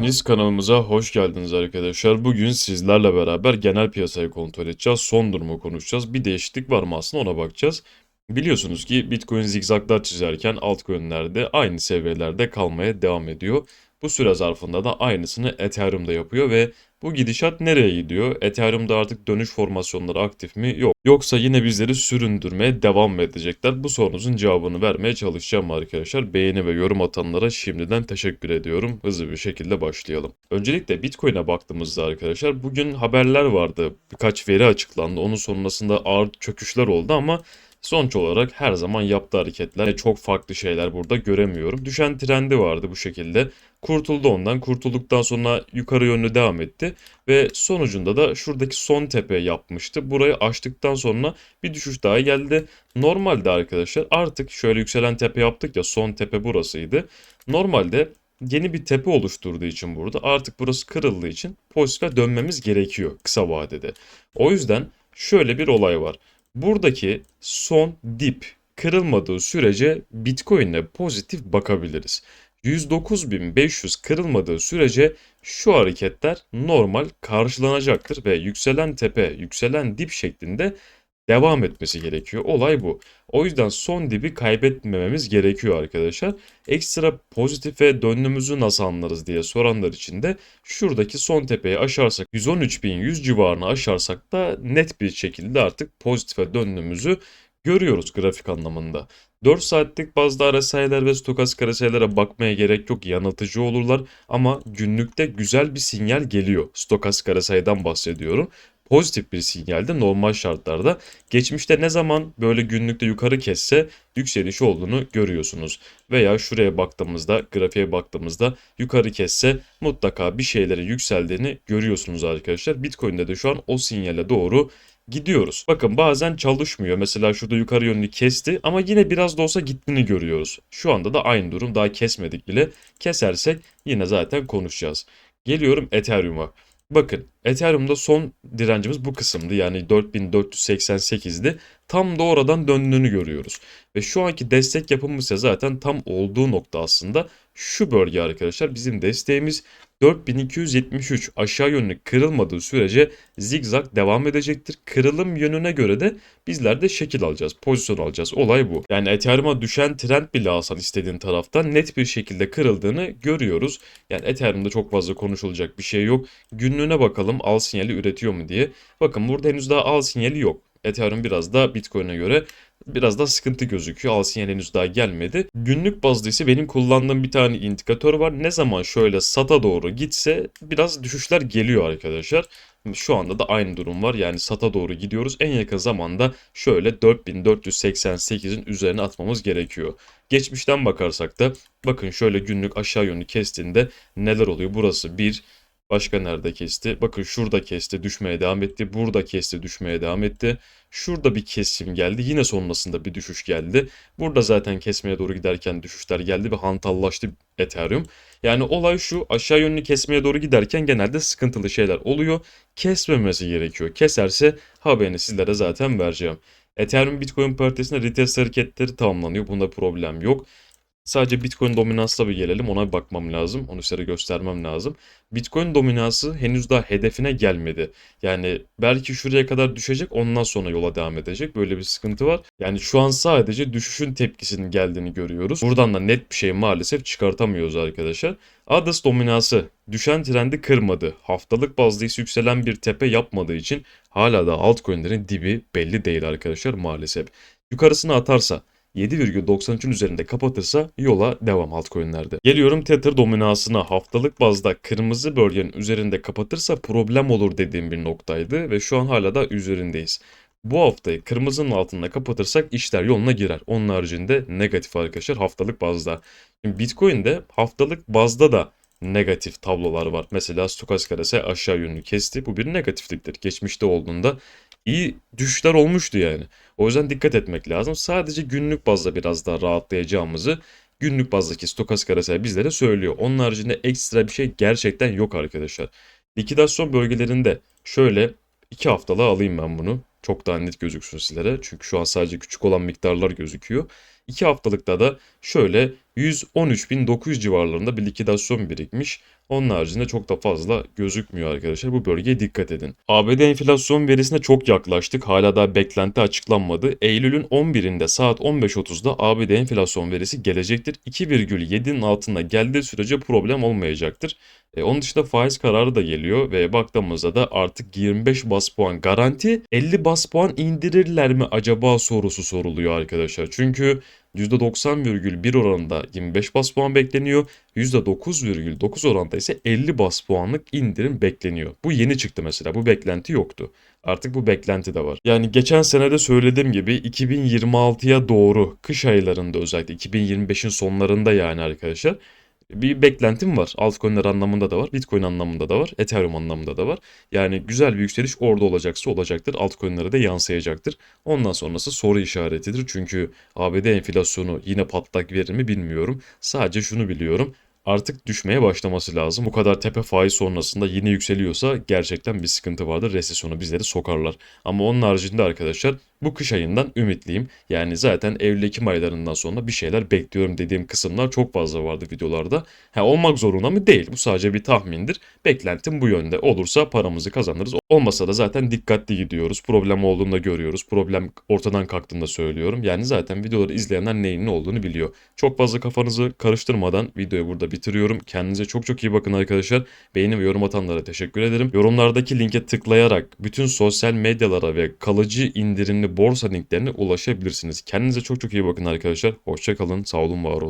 Hepiniz kanalımıza hoş geldiniz arkadaşlar. Bugün sizlerle beraber genel piyasayı kontrol edeceğiz. Son durumu konuşacağız. Bir değişiklik var mı aslında ona bakacağız. Biliyorsunuz ki Bitcoin zigzaglar çizerken altcoin'lerde aynı seviyelerde kalmaya devam ediyor. Bu süre zarfında da aynısını Ethereum'da yapıyor ve bu gidişat nereye gidiyor? Ethereum'da artık dönüş formasyonları aktif mi? Yok. Yoksa yine bizleri süründürmeye devam mı edecekler? Bu sorunuzun cevabını vermeye çalışacağım arkadaşlar. Beğeni ve yorum atanlara şimdiden teşekkür ediyorum. Hızlı bir şekilde başlayalım. Öncelikle Bitcoin'e baktığımızda arkadaşlar bugün haberler vardı. Birkaç veri açıklandı. Onun sonrasında ağır çöküşler oldu ama Sonuç olarak her zaman yaptığı hareketler çok farklı şeyler burada göremiyorum. Düşen trendi vardı bu şekilde. Kurtuldu ondan. Kurtulduktan sonra yukarı yönlü devam etti. Ve sonucunda da şuradaki son tepe yapmıştı. Burayı açtıktan sonra bir düşüş daha geldi. Normalde arkadaşlar artık şöyle yükselen tepe yaptık ya son tepe burasıydı. Normalde yeni bir tepe oluşturduğu için burada artık burası kırıldığı için pozitife dönmemiz gerekiyor kısa vadede. O yüzden şöyle bir olay var. Buradaki son dip kırılmadığı sürece Bitcoin'e pozitif bakabiliriz. 109.500 kırılmadığı sürece şu hareketler normal karşılanacaktır ve yükselen tepe, yükselen dip şeklinde devam etmesi gerekiyor. Olay bu. O yüzden son dibi kaybetmememiz gerekiyor arkadaşlar. Ekstra pozitife döndüğümüzü nasıl anlarız diye soranlar için de şuradaki son tepeyi aşarsak 113.100 civarını aşarsak da net bir şekilde artık pozitife döndüğümüzü görüyoruz grafik anlamında. 4 saatlik bazda RSI'ler ve stokastik RSI'lere bakmaya gerek yok yanıltıcı olurlar ama günlükte güzel bir sinyal geliyor. Stokastik RSI'den bahsediyorum pozitif bir sinyalde normal şartlarda. Geçmişte ne zaman böyle günlükte yukarı kesse yükseliş olduğunu görüyorsunuz. Veya şuraya baktığımızda, grafiğe baktığımızda yukarı kesse mutlaka bir şeylerin yükseldiğini görüyorsunuz arkadaşlar. Bitcoin'de de şu an o sinyale doğru gidiyoruz. Bakın bazen çalışmıyor. Mesela şurada yukarı yönlü kesti ama yine biraz da olsa gittiğini görüyoruz. Şu anda da aynı durum. Daha kesmedik bile. Kesersek yine zaten konuşacağız. Geliyorum Ethereum'a. Bakın Ethereum'da son direncimiz bu kısımdı. Yani 4488'di. Tam da oradan döndüğünü görüyoruz. Ve şu anki destek yapımı ise zaten tam olduğu nokta aslında şu bölge arkadaşlar. Bizim desteğimiz 4273 aşağı yönlü kırılmadığı sürece zigzag devam edecektir. Kırılım yönüne göre de bizler de şekil alacağız, pozisyon alacağız. Olay bu. Yani Ethereum'a düşen trend bile alsan istediğin taraftan net bir şekilde kırıldığını görüyoruz. Yani Ethereum'da çok fazla konuşulacak bir şey yok. Günlüğüne bakalım al sinyali üretiyor mu diye. Bakın burada henüz daha al sinyali yok. Ethereum biraz da Bitcoin'e göre biraz da sıkıntı gözüküyor. Al henüz daha gelmedi. Günlük bazda ise benim kullandığım bir tane indikatör var. Ne zaman şöyle SAT'a doğru gitse biraz düşüşler geliyor arkadaşlar. Şu anda da aynı durum var. Yani SAT'a doğru gidiyoruz. En yakın zamanda şöyle 4488'in üzerine atmamız gerekiyor. Geçmişten bakarsak da bakın şöyle günlük aşağı yönlü kestiğinde neler oluyor? Burası 1, Başka nerede kesti? Bakın şurada kesti düşmeye devam etti. Burada kesti düşmeye devam etti. Şurada bir kesim geldi. Yine sonrasında bir düşüş geldi. Burada zaten kesmeye doğru giderken düşüşler geldi ve hantallaştı Ethereum. Yani olay şu aşağı yönlü kesmeye doğru giderken genelde sıkıntılı şeyler oluyor. Kesmemesi gerekiyor. Keserse haberini sizlere zaten vereceğim. Ethereum Bitcoin paritesinde retest hareketleri tamamlanıyor. Bunda problem yok. Sadece Bitcoin dominansına bir gelelim. Ona bir bakmam lazım. Onu size göstermem lazım. Bitcoin dominansı henüz daha hedefine gelmedi. Yani belki şuraya kadar düşecek ondan sonra yola devam edecek. Böyle bir sıkıntı var. Yani şu an sadece düşüşün tepkisinin geldiğini görüyoruz. Buradan da net bir şey maalesef çıkartamıyoruz arkadaşlar. Adas dominansı düşen trendi kırmadı. Haftalık bazda ise yükselen bir tepe yapmadığı için hala da altcoin'lerin dibi belli değil arkadaşlar maalesef. Yukarısını atarsa 7,93'ün üzerinde kapatırsa yola devam altcoin'lerde. Geliyorum Tether dominansına haftalık bazda kırmızı bölgenin üzerinde kapatırsa problem olur dediğim bir noktaydı ve şu an hala da üzerindeyiz. Bu haftayı kırmızının altında kapatırsak işler yoluna girer. Onun haricinde negatif arkadaşlar haftalık bazda. Şimdi Bitcoin'de haftalık bazda da negatif tablolar var. Mesela stokastik RSI aşağı yönlü kesti. Bu bir negatifliktir. Geçmişte olduğunda iyi düşüşler olmuştu yani. O yüzden dikkat etmek lazım. Sadece günlük bazda biraz daha rahatlayacağımızı günlük bazdaki stokastik RSI bizlere söylüyor. Onun haricinde ekstra bir şey gerçekten yok arkadaşlar. Likidasyon bölgelerinde şöyle 2 haftalığa alayım ben bunu. Çok daha net gözüksün sizlere. Çünkü şu an sadece küçük olan miktarlar gözüküyor. 2 haftalıkta da şöyle 113.900 civarlarında bir likidasyon birikmiş. Onun haricinde çok da fazla gözükmüyor arkadaşlar. Bu bölgeye dikkat edin. ABD enflasyon verisine çok yaklaştık. Hala daha beklenti açıklanmadı. Eylül'ün 11'inde saat 15.30'da ABD enflasyon verisi gelecektir. 2,7'nin altında geldiği sürece problem olmayacaktır. E, onun dışında faiz kararı da geliyor ve baktığımızda da artık 25 bas puan garanti 50 bas puan indirirler mi acaba sorusu soruluyor arkadaşlar. Çünkü %90,1 oranında 25 bas puan bekleniyor. %9,9 oranda ise 50 bas puanlık indirim bekleniyor. Bu yeni çıktı mesela. Bu beklenti yoktu. Artık bu beklenti de var. Yani geçen senede söylediğim gibi 2026'ya doğru kış aylarında özellikle 2025'in sonlarında yani arkadaşlar bir beklentim var. Altcoin'ler anlamında da var. Bitcoin anlamında da var. Ethereum anlamında da var. Yani güzel bir yükseliş orada olacaksa olacaktır. Altcoin'lere de yansıyacaktır. Ondan sonrası soru işaretidir. Çünkü ABD enflasyonu yine patlak verir mi bilmiyorum. Sadece şunu biliyorum. Artık düşmeye başlaması lazım. Bu kadar tepe faiz sonrasında yine yükseliyorsa gerçekten bir sıkıntı vardır. Resesyona bizleri sokarlar. Ama onun haricinde arkadaşlar bu kış ayından ümitliyim. Yani zaten Eylül-Ekim aylarından sonra bir şeyler bekliyorum dediğim kısımlar çok fazla vardı videolarda. Ha olmak zorunda mı? Değil. Bu sadece bir tahmindir. Beklentim bu yönde. Olursa paramızı kazanırız. Olmasa da zaten dikkatli gidiyoruz. Problem olduğunda görüyoruz. Problem ortadan kalktığında söylüyorum. Yani zaten videoları izleyenler neyin ne olduğunu biliyor. Çok fazla kafanızı karıştırmadan videoyu burada bitiriyorum. Kendinize çok çok iyi bakın arkadaşlar. Beğeni ve yorum atanlara teşekkür ederim. Yorumlardaki linke tıklayarak bütün sosyal medyalara ve kalıcı indirimli borsa linklerine ulaşabilirsiniz. Kendinize çok çok iyi bakın arkadaşlar. Hoşçakalın, sağ olun, var olun.